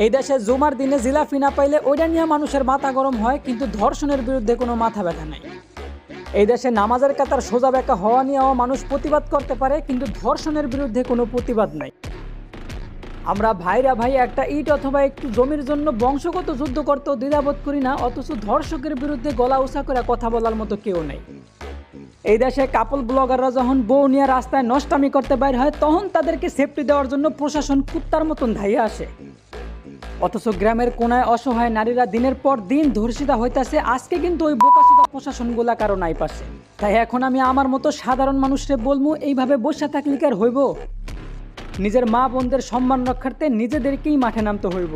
এই দেশে জুমার দিনে জিলাপি না পাইলে ওইটা নিয়ে মানুষের মাথা গরম হয়, কিন্তু ধর্ষণের বিরুদ্ধে কোনো মাথা ব্যথা নাই। এই দেশে নামাজের কাতার সোজা বেঁকা হওয়া নিয়েও মানুষ প্রতিবাদ করতে পারে, কিন্তু ধর্ষণের বিরুদ্ধে কোনো প্রতিবাদ নাই। আমরা ভাইরা ভাই একটা ইট অথবা একটু জমির জন্য বংশগত যুদ্ধ করতেও দ্বিধাবোধ করি না, অথচ ধর্ষকের বিরুদ্ধে গলা উঁচা করে কথা বলার মতো কেউ নেই। এই দেশে কাপল ব্লগাররা যখন বউ নিয়ে রাস্তায় নষ্টামি করতে বাইর হয়, তখন তাদেরকে সেফটি দেওয়ার জন্য প্রশাসন কুত্তার মতন ধাইয়া আসে। অথচ গ্রামের কোনায় অসহায় নারীরা দিনের পর দিন ধর্ষিতা হইতাছে, আজকে কিন্তু ওই বোকাসোদা প্রশাসনগুলা কারও নাই পাশে। তাই এখন আমি আমার মতো সাধারণ মানুষরে বলব এইভাবে বসে থাকলে কি আর হইব? নিজের মা বোনদের সম্মান রক্ষার্থে নিজেদেরকেই মাঠে নামতে হইব।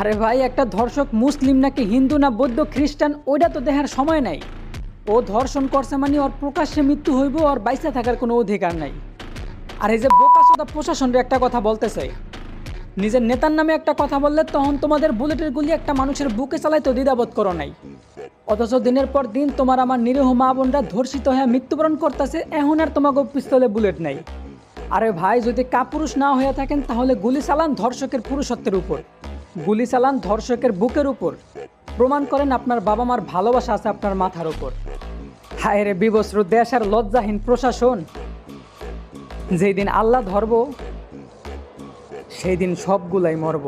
আরে ভাই, একটা ধর্ষক মুসলিম নাকি হিন্দু না বৌদ্ধ খ্রিস্টান, ওইটা তো দেহার সময় নাই। ও ধর্ষণ করছে মানে ওর প্রকাশ্যে মৃত্যু হইব আর বাইসা থাকার কোনো অধিকার নাই। আর এই যে বোকাসোদা প্রশাসনের একটা কথা বলতে চাই নিজের নেতার নামে একটা কথা বললে তখন তোমাদের বুলেটের গুলি একটা মানুষের বুকে চালাইতে দ্বিধাবোধ করো নাই। অথচ দিনের পর দিন তোমার আমার নিরীহ মা বোনরা ধর্ষিত হয়ে মৃত্যুবরণ করতেছে, এখন আর তোমাকে পিস্তলে বুলেট নাই। আরে ভাই, যদি কাপুরুষ না হয়ে থাকেন, তাহলে গুলি চালান ধর্ষকের পুরুষত্বের উপর। গুলি চালান ধর্ষকের বুকের উপর। প্রমাণ করেন আপনার বাবা মার ভালোবাসা আছে আপনার মাথার উপর। হায় রে বিবস্ত্র, দেশ আর লজ্জাহীন প্রশাসন। যেই দিন আল্লাহ ধরব সেই দিন সবগুলাই মরব।